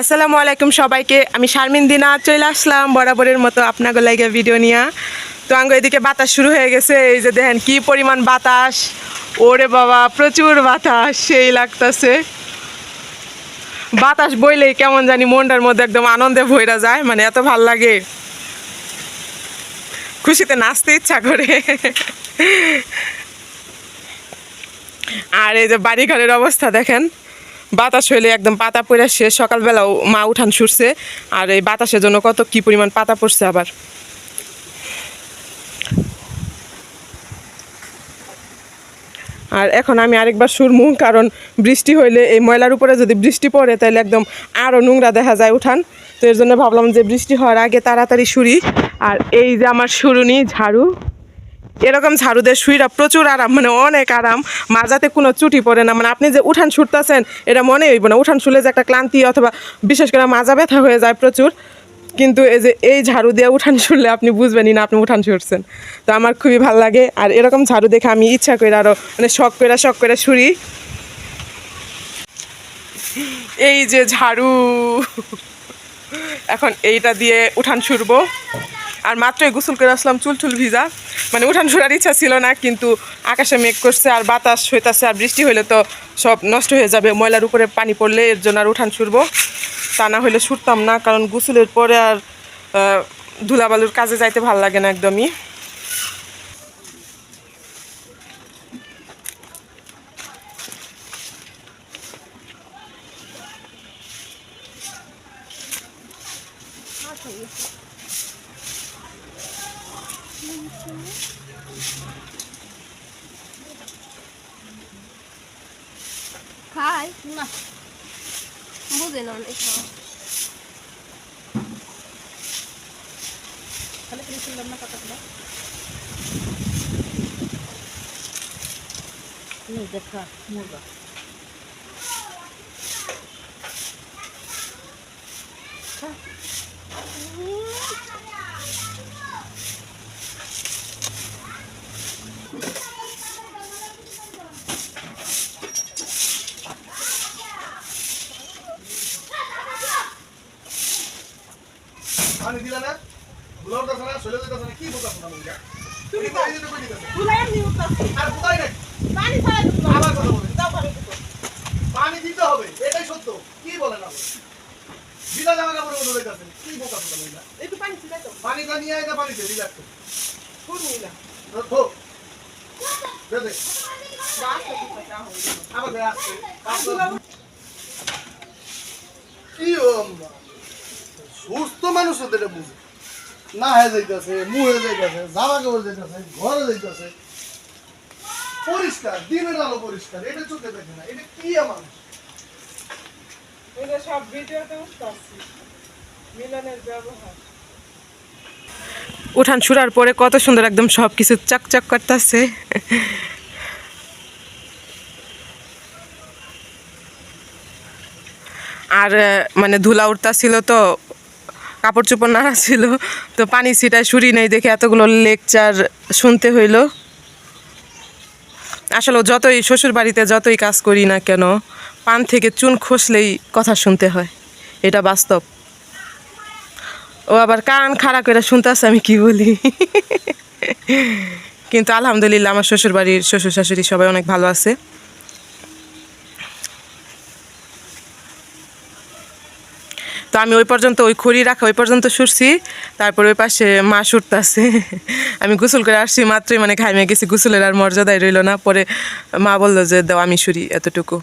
আসসালামু আলাইকুম সবাইকে। আমি শারমিন দিনা, চলে আসলাম বরাবরের মতো আপনাকে লাগে ভিডিও নিয়ে। তো আঙ্গ এদিকে বাতাস শুরু হয়ে গেছে, এই যে দেখেন কি পরিমাণ বাতাস। ওরে বাবা, প্রচুর বাতাস, সেই লাগতেছে। বাতাস বইলেই কেমন জানি মনটার মধ্যে একদম আনন্দে ভইরা যায় মানে এত ভালো লাগে। খুশিতে নাচতে ইচ্ছা করে। আর এই যে বাড়িঘরের অবস্থা দেখেন। বাতাস হইলে একদম পাতা পড়ে শেষ। সকালবেলাও মা উঠান ছুটছে আর এই বাতাসের জন্য কত কি পরিমাণ পাতা পড়ছে আবার। আর এখন আমি আরেকবার সুরমু কারণ বৃষ্টি হইলে এই ময়লার উপরে যদি বৃষ্টি পড়ে তাহলে একদম আরও নোংরা দেখা যায় উঠান। তো এর জন্য ভাবলাম যে বৃষ্টি হওয়ার আগে তাড়াতাড়ি সুরি আর এই যে আমার সুরুনি ঝাড়ু এরকম ঝাড়ুদের শুইরা প্রচুর আরাম মানে অনেক আরাম। মাজাতে কোনো চুটি পড়ে না মানে আপনি যে উঠান ছুটতেছেন, এটা মনে হইব না। উঠান শুলে যে একটা ক্লান্তি অথবা বিশেষ করে মাজা ব্যথা হয়ে যায় প্রচুর। কিন্তু এই যে এই ঝাড়ু দিয়ে উঠান শুনলে আপনি বুঝবেনই না আপনি উঠান ছুটছেন। তো আমার খুবই ভালো লাগে। আর এরকম ঝাড়ু দেখে আমি ইচ্ছা করে আরও মানে শখ করে শখ করে শুরি। এই যে ঝাড়ু। এখন এইটা দিয়ে উঠান ছুড়বো আর মাত্রই গোসল করে আসলাম চুল টুল ভিজা। মানে উঠান ছুড়ার ইচ্ছা ছিল না, কিন্তু আকাশে মেঘ করছে আর বাতাস হইতাছে আর বৃষ্টি হইলে তো সব নষ্ট হয়ে যাবে। ময়লার উপরে পানি পড়লে এর জন্য আর উঠান ছুড়বো। তা না হইলে ছুটতাম না, কারণ গোসলের পরে আর ধুলাবালুর কাজে যাইতে ভালো লাগে না একদমই। খাই না বুঝে না অনেক খাওয়া তাহলে তুমি শুনলাম না কথাগুলো দেখা মুরগা পানি দিলা না? ব্লড দাস না? শৈল দাস না? কি বোকা শোনা মুখে তুমি পানি দিতে পারি না আর কোথায় নাই। আবার কথা বলে। পানি দিতে হবে। এটাই সত্য। কি বলেন আপনি বিনা জামা কাপড়ের মধ্যে রয়েছে কি বোকা শোনা মুখে একটু পানি ছিল তো। পানি টা নিয়ে আয় না পানি দিয়ে রিল্যাক্স শুরু না ধো দে দে। আবার দে আসছে। কি অম্মা? সুস্থ মানুষ এটা বুঝে। না হয়ে যাইতেছে মুহে যাইতেছে জামা কাপড় যাইতেছে ঘরে যাইতেছে। পরিষ্কার দিনের আলো পরিষ্কার এটা চোখে দেখে না এটা কি আমার? এই সব ভিডিওতে উঠতেছি মিলনের ব্যবহার। উঠান ছুড়ার পরে কত সুন্দর একদম সব কিছু চকচক করতেছে। আর মানে ধুলা উঠতাছিল তো কাপড় চোপড় নাড়া ছিল, তো পানি ছিটায় সুরি নেই দেখে এতগুলো লেকচার শুনতে হইল। আসলে যতই শ্বশুর বাড়িতে যতই কাজ করি না কেন, পান থেকে চুন খসলেই কথা শুনতে হয়, এটা বাস্তব। ও আবার কান খাড়া করে শুনতে শুনতেছে আমি কি বলি? কিন্তু আলহামদুলিল্লাহ আমার শ্বশুর বাড়ির শ্বশুর শাশুড়ি সবাই অনেক ভালো আছে। তো আমি ওই পর্যন্ত ওই খড়ি রাখা ওই পর্যন্ত শুরছি। তারপর ওই পাশে মা সুরতাছে আমি গোসল করে আসছি মাত্রই মানে ঘাইমে গেছি, গোসলের আর মর্যাদাই রইল না। পরে মা বলল যে, দাও, আমি শুরি এতটুকু।